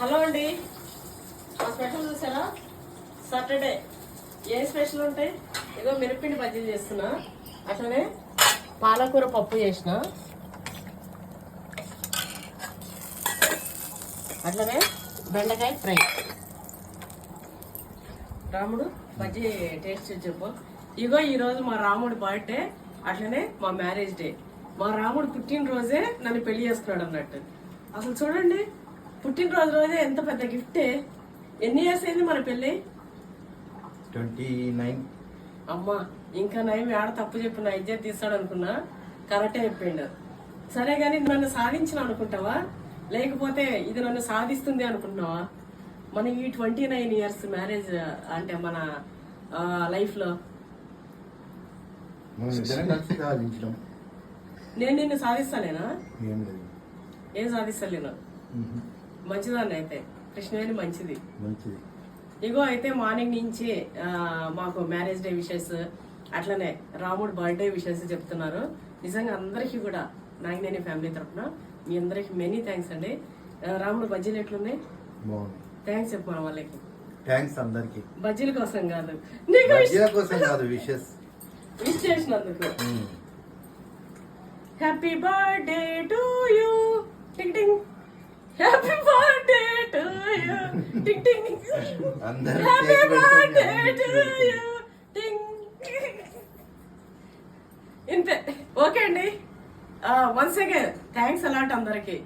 Hello అండి. మా special చూసారా? సాటర్డే. ఏ స్పెషల్ ఉంటాయి ఏదో మిరపిండి బజ్జీలు చేస్తున్నా. అట్లనే పాలకూర పప్పు చేసిన. అట్లనే బెండకాయ ఫ్రై. రాముడు బజ్జీ టేస్ట్ చేసి చెప్పు. ఇగో ఈరోజు మా రాముడు బర్త్డే. అట్లనే మా మ్యారేజ్ డే. మా రాముడు పుట్టినరోజే నన్ను పెళ్ళి చేసుకున్నాడు అన్నట్టు. అసలు చూడండి పుట్టినరోజు రోజే ఎంత పెద్ద గిఫ్టే ఎన్ని ఇయర్స్ అయింది మన పెళ్ళి? Twenty nine. అమ్మా ఇంకా నయం ఆడ తప్పు చెప్పి నా ఇజ్జత్ తీస్తాడు అనుకున్నా? కరెక్టే చెప్పిండు. సరే గాని నన్ను సాధించిన అనుకుంటావా? లేకపోతే ఇది నన్ను సాధిస్తుంది అనుకుంటున్నావా? మన ఈ ట్వంటీ నైన్ ఇయర్స్ మ్యారేజ్ అంటే మన లైఫ్లో? నేను నిన్ను సాధిస్తానేనా ఏం సాధిస్తలేను. మంచిదాన్ని అయితే. కృష్ణవేణి మంచిది. మంచిది. ఇగో అయితే మార్నింగ్ నుంచి మాకు మ్యారేజ్ డే విషెస్ అట్లనే రాముడు బర్త్డే విషెస్ చెప్తున్నారు. నిజంగా అందరికీ కూడా నాగినేని ఫ్యామిలీ తరఫున మీ అందరికి మెనీ థ్యాంక్స్ అండి. రాముడు బజ్జీలు ఎట్లున్నాయి? థ్యాంక్స్ చెప్పు మన వాళ్ళకి. థ్యాంక్స్ అందరికి. బజ్జీల కోసం కాదు. మధ్య కోసం కాదు విషెస్. విష్ చేసినందుకు. హ్యాపీ బర్త్డే టు యూ టింగ్ టింగ్ హ్యాపీ టింగ్ టింగ్ అందరూ హ్యాపీ కేక్ బర్త్డే టు పెట్టుకొని యూ టింగ్ ఇంతే. ఓకే అండి. వన్స్ అగైన్ థ్యాంక్స్ అలాట్ అందరికి.